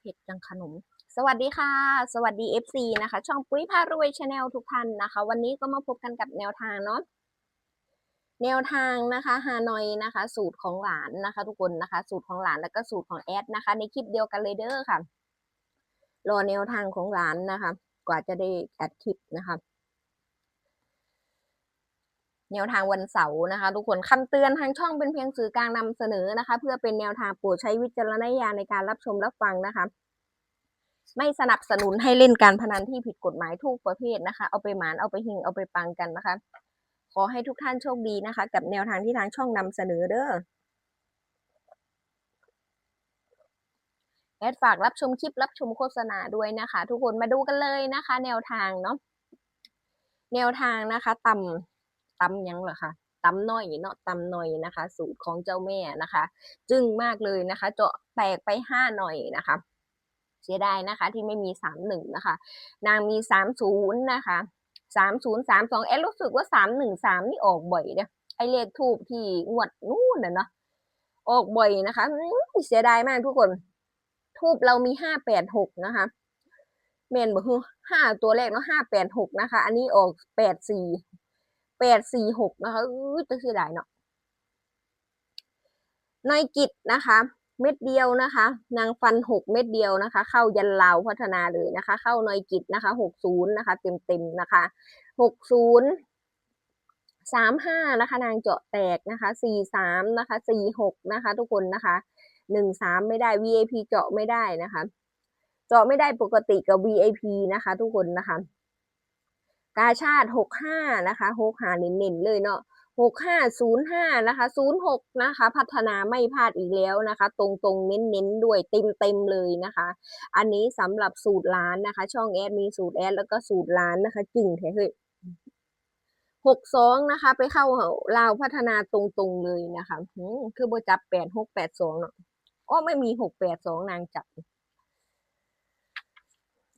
เผ็ดจังขนม สวัสดีค่ะ สวัสดี FC นะคะ ช่องปุ้ยพารวยชาแนลทุกท่านนะคะ วันนี้ก็มาพบกันกับแนวทางเนาะแนวทางนะคะฮานอยนะคะ สูตรของหลานนะคะ ทุกคนนะคะ สูตรของหลานแล้วก็สูตรของแอดนะคะ ในคลิปเดียวกันเลยเด้อค่ะ รอแนวทางของหลานนะคะ กว่าจะได้อัดคลิปนะคะ แนวทางวันเสาร์นะคะ ทุกคนคำเตือนทางช่องเป็นเพียงสื่อกลางนำเสนอนะคะ เพื่อเป็นแนวทางโปรดใช้วิจารณญาณในการรับชมรับฟังนะคะ ไม่สนับสนุนให้เล่นการพนันที่ผิดกฎหมายทุกประเภทนะคะ เอาไปหมานเอาไปหิงเอาไปปังกันนะคะ ขอให้ทุกท่านโชคดีนะคะ กับแนวทางที่ทางช่องนำเสนอเด้อแอดฝากรับชมคลิปรับชมโฆษณาด้วยนะคะ ทุกคนมาดูกันเลยนะคะ แนวทางเนาะแนวทางนะคะ ต่ำ ตำยังเหรอคะตำน้อยเนาะตำหน่อยนะคะ สูตรของเจ้าแม่นะคะ จึ้งมากเลยนะคะ เจาะแตกไปห้าหน่อยนะคะ เสียดายนะคะ ที่ไม่มีสามหนึ่งนะคะ นางมีสามศูนย์นะคะสามศูนย์สามสองเอ๊รู้สึกว่าสามหนึ่งสามนี่ออกบ่อยเนี่ยไอเลขทูบที่งวดนู่นน่ะเนาะออกบ่อยนะคะเสียดายมากทุกคน ทูบเรามีห้าแปดหกนะคะเมนบอกห้าตัวแรกเนาะห้าแปดหกนะคะ อันนี้ออกแปดสี่ แปดสี่หกนะคะอื้อจะเสียดายเนาะนอยกิจนะคะ เม็ดเดียวนะคะ นางฟันหกเม็ดเดียวนะคะ เข้ายันลาวพัฒนาเลยนะคะ เข้านอยกิจนะคะหกศูนย์นะคะ เต็มเต็มนะคะหกศูนย์สามห้านะคะ นางเจาะแตกนะคะสี่สามนะคะสี่หกนะคะ ทุกคนนะคะหนึ่งสามไม่ได้ VIP เจาะไม่ได้นะคะ เจาะไม่ได้ปกติกับ VIP นะคะ ทุกคนนะคะ กาชาติหกห้านะคะหกหาเน้นๆเลยเนาะหกห้าศูนย์ห้านะคะศูนย์หกนะคะ พัฒนาไม่พลาดอีกแล้วนะคะ ตรงตรงๆเน้นๆด้วยเต็มเต็มๆเลยนะคะ อันนี้สำหรับสูตรร้านนะคะ ช่องแอดมีสูตรแอดแล้วก็สูตรร้านนะคะจึงแท้เฮ้ยหกสองนะคะ ไปเข้าลาวพัฒนาตรงๆเลยนะคะคือโบจับแปดหกแปดสองเนาะอ้อไม่มีหกแปดสองนางจับ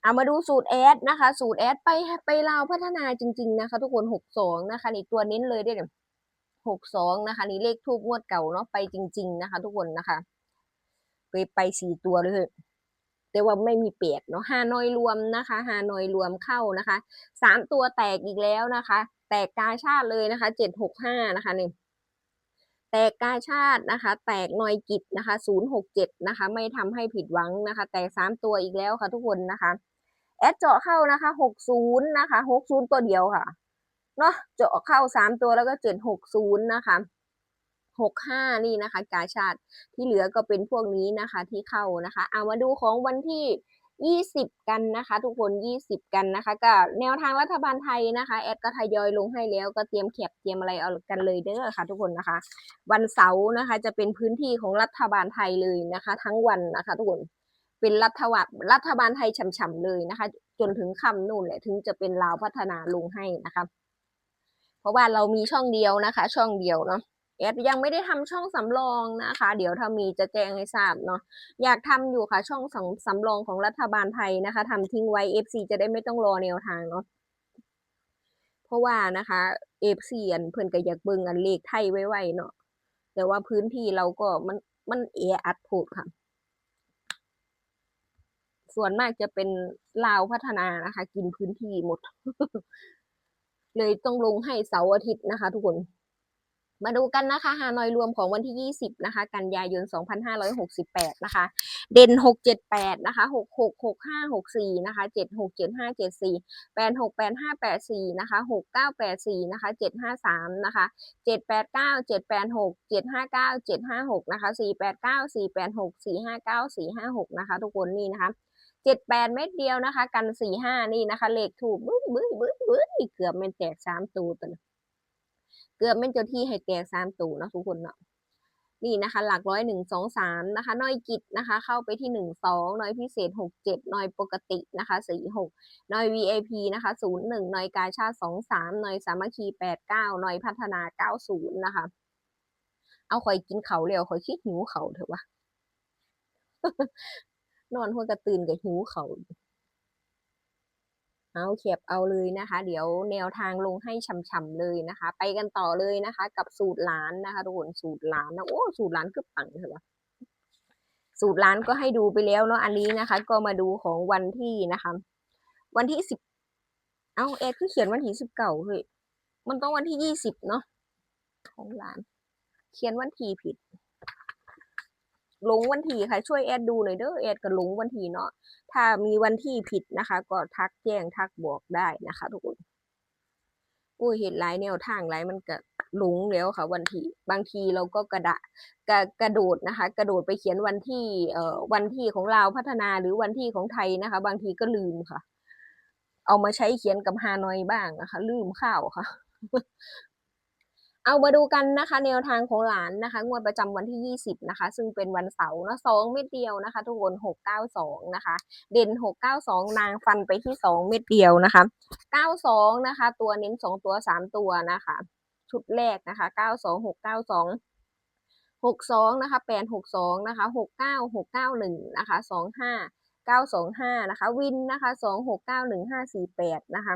เอามาดูสูตรแอดนะคะ สูตรแอดไปไปลาวพัฒนาจริง ๆ นะคะ ทุกคนหกสองนะคะ นี่ตัวเน้นเลยเด้อหกสองนะคะ นี่เลขทูบงวดเก่าเนาะไปจริง ๆ นะคะ ทุกคนนะคะไปไปสี่ตัวเลยแต่ว่าไม่มีเปียกเนาะฮานอยรวมนะคะฮานอยรวมเข้านะคะสามตัวแตกอีกแล้วนะคะ แตกกาชาติเลยนะคะเจ็ดหกห้านะคะนี่แตกกาชาตินะคะ แตกนอยกิจนะคะศูนย์หกเจ็ดนะคะ ไม่ทำให้ผิดหวังนะคะ แตกสามตัวอีกแล้วค่ะทุกคนนะคะ อดเจาะเข้านะคะหกศูนย์นะคะหกศูนย์ตัวเดียวค่ะเนาะเจาะเข้าสามตัวแล้วก็เจ็ดหกศูนย์นะคะหกห้านี่นะคะ กาชาติที่เหลือก็เป็นพวกนี้นะคะที่เข้านะคะเอามาดูของวันที่ยี่สิบกันนะคะ ทุกคนยี่สิบกันนะคะก็แนวทางรัฐบาลไทยนะคะ แอดก็ทยอยลงให้แล้วก็เตรียมแคปเตรียมอะไรเอากันเลยเด้อค่ะ ทุกคนนะคะ วันเสาร์นะคะ จะเป็นพื้นที่ของรัฐบาลไทยเลยนะคะ ทั้งวันนะคะ ทุกคน เป็นรัฐวัตรัฐบาลไทยฉ่ำๆเลยนะคะ จนถึงค่ำนู่นแหละถึงจะเป็นลาวพัฒนาลงให้นะคะ เพราะว่าเรามีช่องเดียวนะคะ ช่องเดียวเนาะแอดยังไม่ได้ทำช่องสำรองนะคะ เดี๋ยวถ้ามีจะแจ้งให้ทราบเนาะอยากทำอยู่ค่ะ ช่องสำสำรองของรัฐบาลไทยนะคะทำทิ้งไว้ FC จะได้ไม่ต้องรอแนวทางเนาะเพราะว่านะคะ FC อันเพิ่อนก็อยากเบิ่งอันเลขไทยไว้ๆเนาะแต่ว่าพื้นที่เราก็มันมันเออัดโพดค่ะ ส่วนมากจะเป็นลาวพัฒนานะคะ กินพื้นที่หมด เลยต้องลงให้เสาร์อาทิตย์นะคะ ทุกคน มาดูกันนะคะฮานอยรวมของวันที่ 20 นะคะ กันยายน 2568 นะคะ เด่น 678 นะคะ 666564 นะคะ 767574 868584 นะคะ 6984 นะคะ 753 นะคะ 789 786 759 756 นะคะ 489 486 459 456 นะคะ ทุกคนนี่นะคะ เจ็ดแปดเม็ดเดียวนะคะ กันสี่ห้านี่นะคะ เลขถูกบึ้ยบึ้ยบึ้ยบึ้ยเกือบเป็นแตกสามตูตัวเกือบเป็นเจ้าที่ให้แตกสามตูเนาะทุกคนเนาะนี่นะคะ หลักร้อยหนึ่งสองสามนะคะน้อยกิจนะคะ เข้าไปที่หนึ่งสองน้อยพิเศษหกเจ็ดน้อยปกตินะคะสี่หกน้อย VIP นะคะศูนย์หนึ่งน้อยกาชาติสองสามน้อยสามัคคีแปดเก้าน้อยพัฒนาเก้าศูนย์นะคะ เอาข่อยกินเขาเร็วข่อยคิดหิวเขาเถอะวะ นอนหัวกระตื่นกับหิวเขาเอาเขียบเอาเลยนะคะ เดี๋ยวแนวทางลงให้ช่ำๆเลยนะคะ ไปกันต่อเลยนะคะ กับสูตรหลานนะคะทุกคนสูตรหลานนะโอ้สูตรหลานคือปังเถอะสูตรร้านก็ให้ดูไปแล้วเนาะอันนี้นะคะ ก็มาดูของวันที่นะคะ วันที่สิบเอาแอดคือเขียนวันที่สิบเก้าเฮ้ยมันต้องวันที่ยี่สิบเนาะของร้าน เขียนวันที่ผิด ลงวันที่ค่ะช่วยแอดดูหน่อยเด้อแอดก็ลงวันที่เนาะถ้ามีวันที่ผิดนะคะ ก็ทักแจ้งทักบอกได้นะคะทุกคนอุ้ยเห็นหลายแนวทางหลายมันก็หลงแล้วค่ะ วันที่บางทีเราก็กระดะกระกระโดดนะคะ กระโดดไปเขียนวันที่เอ่อวันที่ของลาพัฒนาหรือวันที่ของไทยนะคะ บางทีก็ลืมค่ะ เอามาใช้เขียนกับฮานอยบ้างนะคะ ลืมข้าวค่ะ เอามาดูกันนะคะแนวทางของหลานนะคะ งวดประจำวันที่ 20 นะคะ ซึ่งเป็นวันเสาร์นะสองเม็ดเดียวนะคะ ทุกคน 692 นะคะ เด่น 692 นางฟันไปที่ 2 เม็ดเดียวนะคะ 92 นะคะ ตัวเน้น 2 ตัว 3 ตัวนะคะ ชุดแรกนะคะ 92 692 62 นะคะ 862 นะคะ 69 691 นะคะ 25 925 นะคะ วินนะคะ 2691 548 นะคะ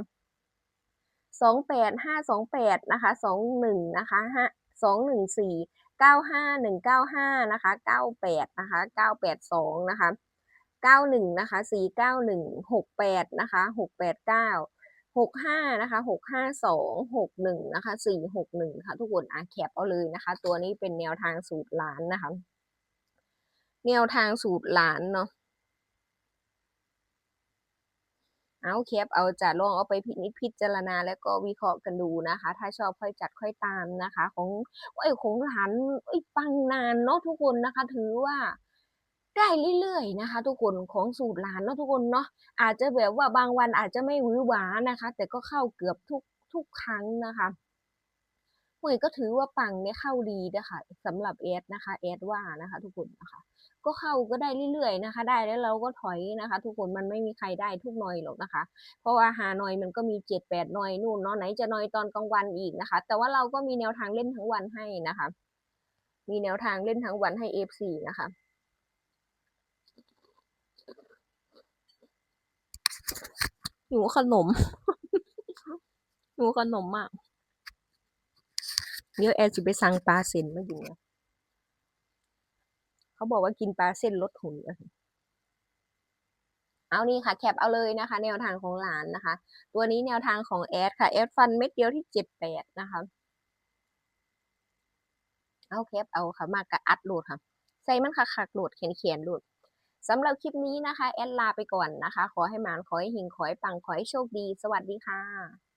สองแปดห้าสองแปดนะคะสองหนึ่งนะคะห้าสองหนึ่งสี่เก้าห้าหนึ่งเก้าห้านะคะเก้าแปดนะคะเก้าแปดสองนะคะเก้าหนึ่งนะคะสี่เก้าหนึ่งหกแปดนะคะหกแปดเก้าหกห้านะคะหกห้าสองหกหนึ่งนะคะสี่หกหนึ่งค่ะทุกคนอะแคปเอาเลยนะคะ ตัวนี้เป็นแนวทางสูตรล้านนะคะ แนวทางสูตรล้านเนาะ เอาแคปเอาจะลองเอาไปพินิจพิจารณาแล้วก็วิเคราะห์กันดูนะคะ ถ้าชอบค่อยจัดค่อยตามนะคะ ของไอ้ของหลานไอ้ปังนานเนาะทุกคนนะคะ ถือว่าได้เรื่อยๆนะคะ ทุกคนของสูตรหลานเนาะทุกคนเนาะอาจจะแบบว่าบางวันอาจจะไม่หวือหวานะคะ แต่ก็เข้าเกือบทุกทุกครั้งนะคะ หวยก็ถือว่าปังเนี่ยเข้าดีนะคะสำหรับแอดนะคะแอดว่านะคะ ทุกคนนะคะ ก็เข้าก็ได้เรื่อยๆนะคะ ได้แล้วเราก็ถอยนะคะ ทุกคนมันไม่มีใครได้ทุกหน่อยหรอกนะคะ เพราะว่าหาหน่อยมันก็มีเจ็ดแปดหน่อยนู่นเนาะไหนจะหน่อยตอนกลางวันอีกนะคะ แต่ว่าเราก็มีแนวทางเล่นทั้งวันให้นะคะ มีแนวทางเล่นทั้งวันให้เอฟซีนะคะหิวขนมหิวขนมมาก เดี๋ยวแอร์จะไปสั่งปลาเซนมาอยู่นะเขาบอกว่ากินปลาเส้นลดหุ่นเอานี่ค่ะ แคปเอาเลยนะคะ แนวทางของหลานนะคะ ตัวนี้แนวทางของแอดค่ะแอดฟันเม็ดเดียวที่เจ็ดแปดนะคะ เอาแคปเอาค่ะ มากกะอัดโหลดค่ะ ใส่มันค่ะคักโหลดเขียนเขียนโหลดสำหรับคลิปนี้นะคะ แอดลาไปก่อนนะคะ ขอให้หมานขอให้หิงขอให้ปังขอให้โชคดี สวัสดีค่ะ